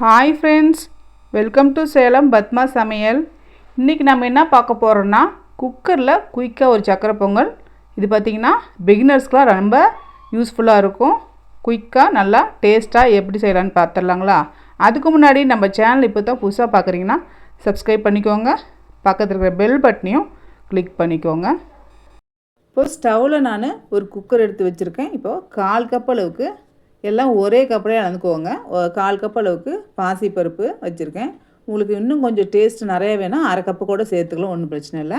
Hi friends welcome to Salem Padma சமையல் இன்றைக்கி நம்ம என்ன பார்க்க போகிறோன்னா குக்கரில் குயிக்காக ஒரு சக்கரை பொங்கல். இது பார்த்திங்கன்னா பிகினர்ஸ்க்கெலாம் ரொம்ப யூஸ்ஃபுல்லாக இருக்கும். குயிக்காக நல்லா டேஸ்ட்டாக எப்படி செய்யலான்னு பார்த்துடலாங்களா? அதுக்கு முன்னாடி நம்ம சேனல் இப்போ தான் புதுசாக பார்க்குறீங்கன்னா சப்ஸ்கிரைப் பண்ணிக்கோங்க. பக்கத்தில் இருக்கிற பெல் பட்டனையும் கிளிக் பண்ணிக்கோங்க. இப்போ ஸ்டவ்வில் நான் ஒரு குக்கர் எடுத்து வச்சுருக்கேன். இப்போது கால் கப் அளவுக்கு எல்லாம் ஒரே கப்பிலே அளந்துக்கோங்க கால் கப் அளவுக்கு பாசிப்பருப்பு வச்சுருக்கேன். உங்களுக்கு இன்னும் கொஞ்சம் டேஸ்ட் நிறைய வேணால் அரை கப்பு கூட சேர்த்துக்கலாம் ஒன்றும் பிரச்சனை இல்லை.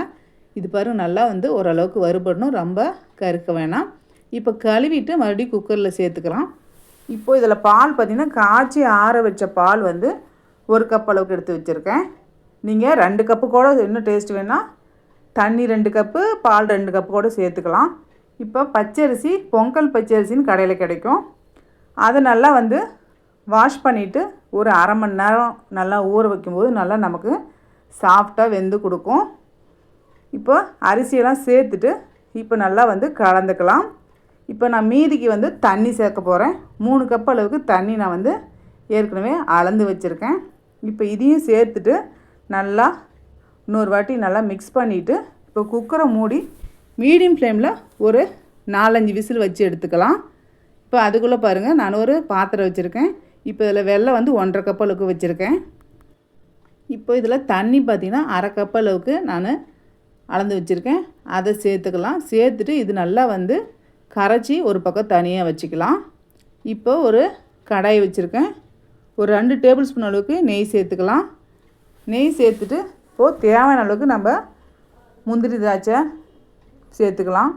இது பாருங்க நல்லா வந்து ஓரளவுக்கு வறுபடணும். ரொம்ப கருக்க வேணாம். இப்போ கழுவிட்டு மறுபடியும் குக்கரில் சேர்த்துக்கலாம். இப்போது இதில் பால் பார்த்திங்கன்னா காய்ச்சி ஆற வச்ச பால் வந்து ஒரு கப் அளவுக்கு எடுத்து வச்சுருக்கேன். நீங்கள் ரெண்டு கப்பு கூட இன்னும் டேஸ்ட் வேணால் தண்ணி ரெண்டு கப்பு பால் ரெண்டு கப்பு கூட சேர்த்துக்கலாம். இப்போ பச்சரிசி பொங்கல் பச்சரிசின்னு கடையில் கிடைக்கும். அதை நல்லா வந்து வாஷ் பண்ணிவிட்டு ஒரு அரை மணி நேரம் நல்லா ஊற வைக்கும்போது நல்லா நமக்கு சாஃப்டாக வெந்து கொடுக்கும். இப்போ அரிசியெல்லாம் சேர்த்துட்டு இப்போ நல்லா வந்து கலந்துக்கலாம். இப்போ நான் மீதிக்கு வந்து தண்ணி சேர்க்க போகிறேன் மூணு கப் அளவுக்கு தண்ணி நான் வந்து ஏற்கனவே அளந்து வச்சுருக்கேன். இப்போ இதையும் சேர்த்துட்டு நல்லா இன்னொரு வாட்டி நல்லா மிக்ஸ் பண்ணிவிட்டு இப்போ குக்கரை மூடி மீடியம் ஃப்ளேமில் ஒரு நாலஞ்சு விசில் வச்சு எடுத்துக்கலாம். இப்போ அதுக்குள்ளே பாருங்கள் நான் ஒரு பாத்திரம் வச்சுருக்கேன். இப்போ இதில் வெள்ளம் வந்து ஒன்றரை கப் அளவுக்கு வச்சுருக்கேன். இப்போ இதில் தண்ணி பார்த்திங்கன்னா அரை கப் அளவுக்கு நான் அளந்து வச்சுருக்கேன். அதை சேர்த்துக்கலாம். சேர்த்துட்டு இது நல்லா வந்து கரைச்சி ஒரு பக்கம் தனியாக வச்சுக்கலாம். இப்போ ஒரு கடாய் வச்சுருக்கேன். ஒரு ரெண்டு டேபிள் ஸ்பூன் அளவுக்கு நெய் சேர்த்துக்கலாம். நெய் சேர்த்துட்டு இப்போது தேவையான அளவுக்கு நம்ம முந்திரி திராட்சை சேர்த்துக்கலாம்.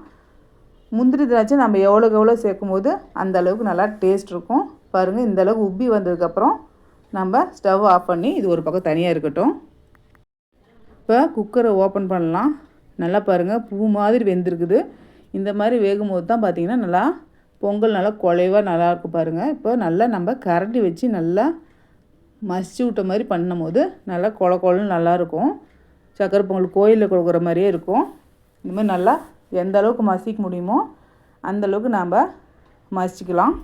முந்திரி திராட்சை நம்ம எவ்வளோக்கு எவ்வளோ சேர்க்கும் போது அந்த அளவுக்கு நல்லா டேஸ்ட் இருக்கும். பாருங்கள் இந்த அளவுக்கு உப்பி வந்ததுக்கப்புறம் நம்ம ஸ்டவ் ஆஃப் பண்ணி இது ஒரு பக்கம் தனியாக இருக்கட்டும். இப்போ குக்கரை ஓப்பன் பண்ணலாம். நல்லா பாருங்கள் பூ மாதிரி வெந்திருக்குது. இந்த மாதிரி வேகும் போது தான் பார்த்திங்கன்னா நல்லா பொங்கல் நல்லா குலைவாக நல்லாயிருக்கும் பாருங்கள் இப்போ நல்லா நம்ம கரண்டி வச்சு நல்லா மசிச்சு விட்ட மாதிரி பண்ணும் போது நல்லா கொல கொலன்னு நல்லாயிருக்கும் சக்கரை பொங்கல் கோயிலில் கொடுக்குற மாதிரியே இருக்கும். இந்த மாதிரி நல்லா எந்த அளவுக்கு மசிக்க முடியுமோ அந்தளவுக்கு நாம் மசிக்கலாம்.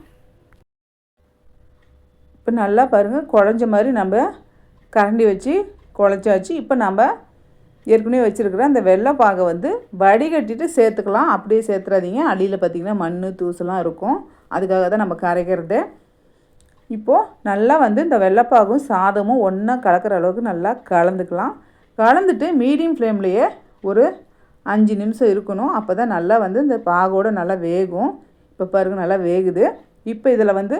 இப்போ நல்லா பாருங்கள் குழஞ்ச மாதிரி நம்ம கரண்டி வச்சு குழச்சாச்சு. இப்போ நம்ம ஏற்கனவே வச்சுருக்கிற அந்த வெள்ளைப்பாகை வந்து வடிகட்டிட்டு சேர்த்துக்கலாம். அப்படியே சேர்த்துறாதீங்க. அடியில் பார்த்திங்கன்னா மண் தூசெல்லாம் இருக்கும். அதுக்காக தான் நம்ம கரைக்கிறது. இப்போது நல்லா வந்து இந்த வெள்ளைப்பாகும் சாதமும் ஒன்றா கலக்கிற அளவுக்கு நல்லா கலந்துக்கலாம். கலந்துட்டு மீடியம் ஃப்ளேம்லேயே ஒரு அஞ்சு நிமிஷம் இருக்கணும். அப்போ தான் நல்லா வந்து இந்த பாகோடு நல்லா வேகும். இப்போ பாருங்கள் நல்லா வேகுது. இப்போ இதில் வந்து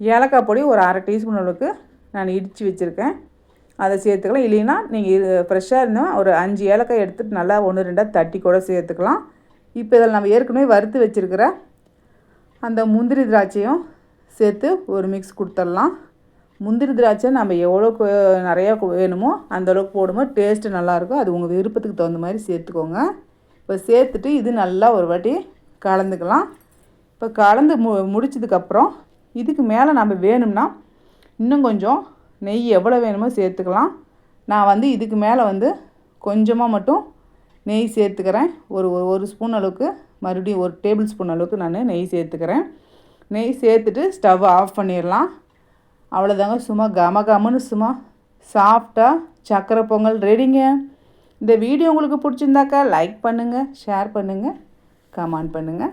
ஏலக்காய் பொடி ஒரு அரை டீஸ்பூன் அளவுக்கு நான் இடித்து வச்சுருக்கேன். அதை சேர்த்துக்கலாம். இல்லைன்னா நீங்கள் ஃப்ரெஷ்ஷாக இருந்தால் ஒரு அஞ்சு ஏலக்காய் எடுத்துகிட்டு நல்லா ஒன்று ரெண்டாக தட்டி கூட சேர்த்துக்கலாம். இப்போ இதில் நம்ம ஏற்கனவே வறுத்து வச்சுருக்கிற அந்த முந்திரி திராட்சையும் சேர்த்து ஒரு மிக்ஸ் கொடுத்துடலாம். முந்திரி திராட்சை நம்ம எவ்வளோக்கு நிறையா வேணுமோ அந்தளவுக்கு போடும்போது டேஸ்ட்டு நல்லாயிருக்கும் அது உங்கள் விருப்பத்துக்கு தகுந்த மாதிரி சேர்த்துக்கோங்க. இப்போ சேர்த்துட்டு இது நல்லா ஒரு வாட்டி கலந்துக்கலாம். இப்போ கலந்து மு முடிச்சதுக்கப்புறம் இதுக்கு மேலே நம்ம வேணும்னா இன்னும் கொஞ்சம் நெய் எவ்வளோ வேணுமோ சேர்த்துக்கலாம். நான் வந்து இதுக்கு மேலே வந்து கொஞ்சமாக மட்டும் நெய் சேர்த்துக்கிறேன். ஒரு ஒரு ஸ்பூன் அளவுக்கு மறுபடியும் ஒரு டேபிள் ஸ்பூன் அளவுக்கு நான் நெய் சேர்த்துக்கிறேன். நெய் சேர்த்துட்டு ஸ்டவ் ஆஃப் பண்ணிடலாம். அவ்வளோதாங்க சும்மா கம கமன்னு சும்மா சாஃப்டாக சக்கரை பொங்கல் ரெடிங்க. இந்த வீடியோ உங்களுக்கு பிடிச்சிருந்தாக்கா லைக் பண்ணுங்கள் ஷேர் பண்ணுங்கள் கமெண்ட் பண்ணுங்கள்